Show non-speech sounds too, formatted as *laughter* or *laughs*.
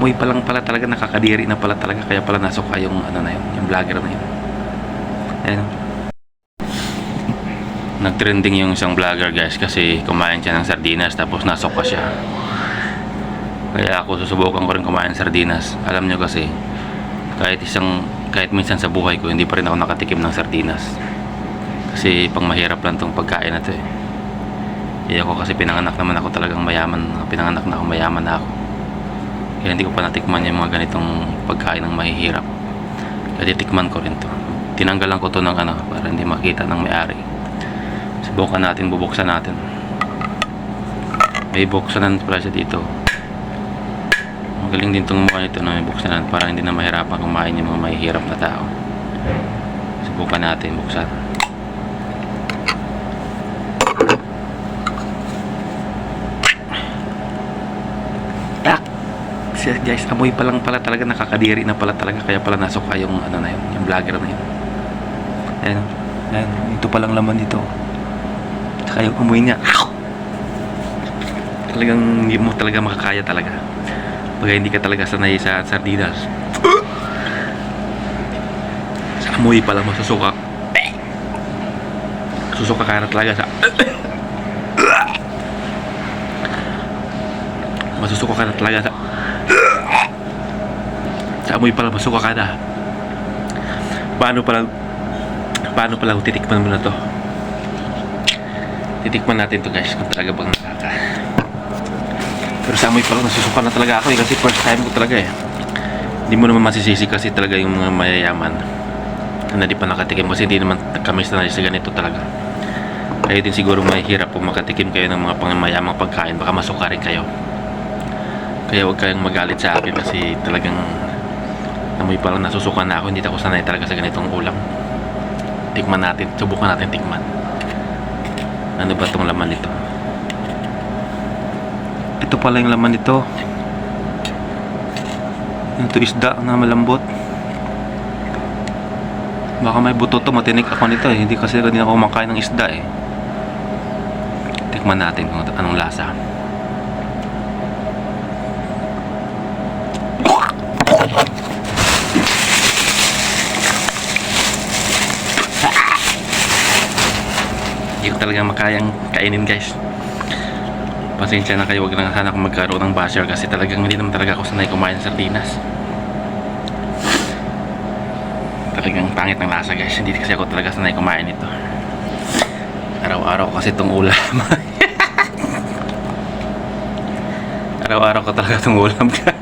amoy pa lang pala talaga nakakadiri na pala talaga kaya pala nasuka yung ano na yun, yung vlogger na yun. Ayun. *laughs* Nagtrending yung isang vlogger guys kasi kumain siya ng sardinas tapos nasuka siya. Kaya ako susubukan ko rin kumain sardinas. Alam nyo kasi kahit isang kahit minsan sa buhay ko hindi pa rin ako nakatikim ng sardinas. Kasi pang mahirap lang tong pagkain na to eh. Kaya ako kasi pinanganak naman ako talagang mayaman. Pinanganak na ako mayaman na ako. Kaya hindi ko pa natikman yung mga ganitong pagkain ng mahihirap. Kaya titikman ko rin to. Tinanggalan ko to ng ano para hindi makita ng may-ari. Subukan natin, bubuksan natin. May buksanan pala siya dito. Ang galing din itong mukha nito na may buksanan para hindi na mahirapan kumain yung mga mahihirap na tao. Subukan natin buksan. Siya guys, amoy pa lang pala talaga nakakadiri na pala talaga kaya pala nasuka yung ano na yun, yung vlogger na yun. Ayan, ayan, ito palang laman dito. Tsaka yung amoy niya. Talagang hindi mo talaga makakaya talaga. Pag hindi ka talaga sanay sa sardinas. Sa amoy pa lang masusuka. Susuka ka na talaga sa... Masusuka ka na talaga sa... Sa amoy pa lang masuka ka na. Paano pala... Paano pala titikman mo na to? Titikman natin to guys kung talaga bang nakaka. Pero sa amoy pa lang nasusuka na talaga ako eh kasi first time ko talaga eh. Hindi mo naman masisisi kasi talaga yung mga mayayaman na di pa nakatikim kasi hindi naman kami sanay sa ganito talaga. Kayo din siguro mahihirap kung makatikim kayo ng mga pangmayamang pagkain baka masuka rin kayo. Kaya huwag kayong magalit sa akin kasi talagang amoy pa lang nasusuka na ako hindi ako sanay talaga sa ganitong ulam. Tikman natin, subukan natin tikman. Ano ba tong laman nito? Ito pala yung laman nito. Ito isda na malambot. Baka may buto to, matinik ako nito eh. Hindi kasi hindi ako kumakain ng isda eh. Tikman natin kung anong lasa. Hindi ko talaga makayang kainin guys. Pasensya na kayo, wag na sana akong magkaroon ng basher kasi talagang hindi naman talaga ako sanay kumain ng sardinas. Talagang pangit ng lasa guys, hindi kasi ako talaga sanay kumain nito. Araw-araw kasi itong ulam. *laughs* Araw-araw ko talaga itong ulam guys. *laughs*